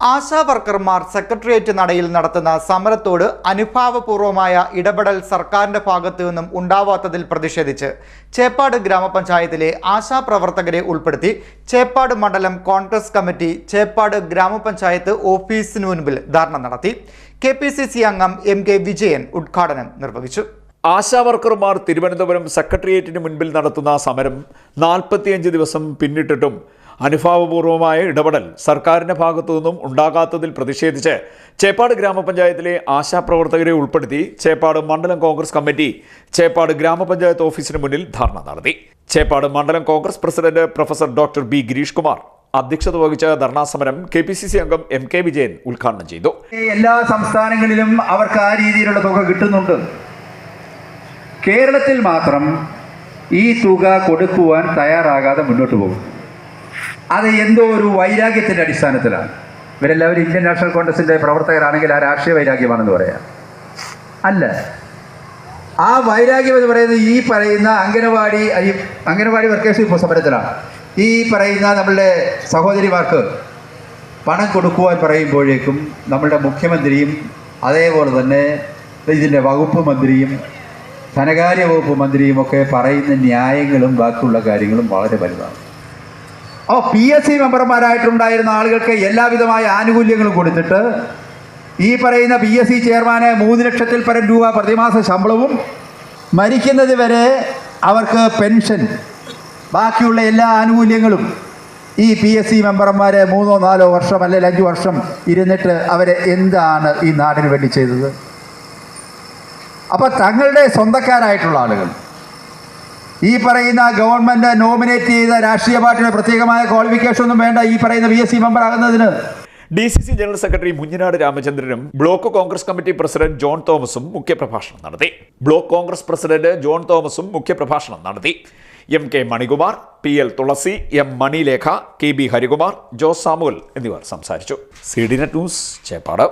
ASHA വർക്കർമാർ secretariat നടയിൽ നടത്തുന്ന സമരത്തോട് അനുഭാവപൂർവമായ ഇടപെടൽ സർക്കാരിന്റെ ഭാഗത്തു നിന്നും ഉണ്ടാവാത്തതിൽ പ്രതിഷേധിച്ച് ചേപ്പാട് ഗ്രാമപഞ്ചായത്തിലെ ആശാപ്രവർത്തകരെ ഉൾപ്പെടുത്തി ചേപ്പാട് മണ്ഡലം കോൺഗ്രസ് കമ്മിറ്റി ചേപ്പാട് ഗ്രാമപഞ്ചായത്ത് ഓഫീസിന് മുൻപിൽ ധർണ നടത്തി. കെ പി സി സി അംഗം എം കെ വിജയൻ ഉദ്ഘാടനം നിർവഹിച്ചു. ആശാവർക്കർമാർ തിരുവനന്തപുരം സെക്രട്ടേറിയറ്റിന് മുൻപിൽ നടത്തുന്ന സമരം നാൽപ്പത്തിയഞ്ച് ദിവസം പിന്നിട്ടിട്ടും അനുഭാവപൂർവമായ ഇടപെടൽ സർക്കാരിന്റെ ഭാഗത്തു നിന്നും ഉണ്ടാകാത്തതിൽ പ്രതിഷേധിച്ച് ചേപ്പാട് ഗ്രാമപഞ്ചായത്തിലെ ആശാപ്രവർത്തകരെ ഉൾപ്പെടുത്തി ചേപ്പാട് മണ്ഡലം കോൺഗ്രസ് കമ്മിറ്റി ചേപ്പാട് ഗ്രാമപഞ്ചായത്ത് ഓഫീസിന് മുന്നിൽ ധർണ നടത്തി. ചേപ്പാട് മണ്ഡലം Congress president professor doctor B Gireesh Kumar അധ്യക്ഷത വഹിച്ച ധർണാ സമരം കെ പി സി സി അംഗം എം കെ വിജയൻ ഉദ്ഘാടനം ചെയ്തു. എല്ലാ സംസ്ഥാനങ്ങളിലും അവർക്ക് ആ രീതിയിലുള്ള തുക കിട്ടുന്നുണ്ട്. കേരളത്തിൽ മാത്രം ഈ തുക കൊടുക്കുവാൻ തയ്യാറാകാതെ മുന്നോട്ട് പോകും. അത് എന്തോ ഒരു വൈരാഗ്യത്തിന്റെ അടിസ്ഥാനത്തിലാണ്. ഇവരെല്ലാവരും ഇന്ത്യൻ നാഷണൽ കോൺഗ്രസിന്റെ പ്രവർത്തകരാണെങ്കിൽ ആ രാഷ്ട്രീയ വൈരാഗ്യമാണെന്ന് പറയാം. അല്ല. ആ വൈരാഗ്യം എന്ന് പറയുന്നത് ഈ പറയുന്ന അംഗനവാടി ഈ അംഗനവാടി വർക്കേഴ്സ് ഇപ്പോൾ സമരത്തിലാണ്. ഈ പറയുന്ന നമ്മളുടെ സഹോദരിമാർക്ക് പണം കൊടുക്കുവാൻ പറയുമ്പോഴേക്കും നമ്മളുടെ മുഖ്യമന്ത്രിയും അതേപോലെ തന്നെ ഇതിന്റെ വകുപ്പ് മന്ത്രിയും ധനകാര്യ വകുപ്പ് മന്ത്രിയും ഒക്കെ പറയുന്ന ന്യായങ്ങളും ബാക്കിയുള്ള കാര്യങ്ങളും വളരെ വലുതാണ്. അപ്പോൾ പി എസ് സി മെമ്പർമാരായിട്ടുണ്ടായിരുന്ന ആളുകൾക്ക് എല്ലാവിധമായ ആനുകൂല്യങ്ങളും കൊടുത്തിട്ട് ഈ പറയുന്ന പി എസ് സി ചെയർമാന് മൂന്ന് ലക്ഷത്തിൽ പരം രൂപ പ്രതിമാസ ശമ്പളവും മരിക്കുന്നത് വരെ അവർക്ക് പെൻഷൻ ബാക്കിയുള്ള എല്ലാ ആനുകൂല്യങ്ങളും ഈ പി എസ് സി മെമ്പർമാരെ മൂന്നോ നാലോ വർഷം അല്ലെങ്കിൽ അഞ്ച് വർഷം ഇരുന്നിട്ട് അവരെ എന്താണ് ഈ നാടിന് വേണ്ടി ചെയ്തത്? അപ്പോൾ തങ്ങളുടെ സ്വന്തക്കാരായിട്ടുള്ള ആളുകൾ ഈ പറയുന്ന ഗവൺമെന്റ് നോമിനേറ്റ് ചെയ്ത രാഷ്ട്രീയ പാർട്ടിയുടെ പ്രത്യേകമായ ക്വാളിഫിക്കേഷൻ ഒന്നും വേണ്ട ഈ പറയുന്ന ബി എസ് സി മെമ്പർ ആകുന്നതിന്. D C C general secretary Munjanad രാമചന്ദ്രനും block Congress committee president John തോമസും മുഖ്യപ്രഭാഷണം നടത്തി. ബ്ലോക്ക് കോൺഗ്രസ് പ്രസിഡന്റ് ജോൺ തോമസും മുഖ്യപ്രഭാഷണം നടത്തി. M K Manikumar P L Thulasi M Manilekha K B Harikumar Jose Samuel എന്നിവർ സംസാരിച്ചു. C D net news Cheppad.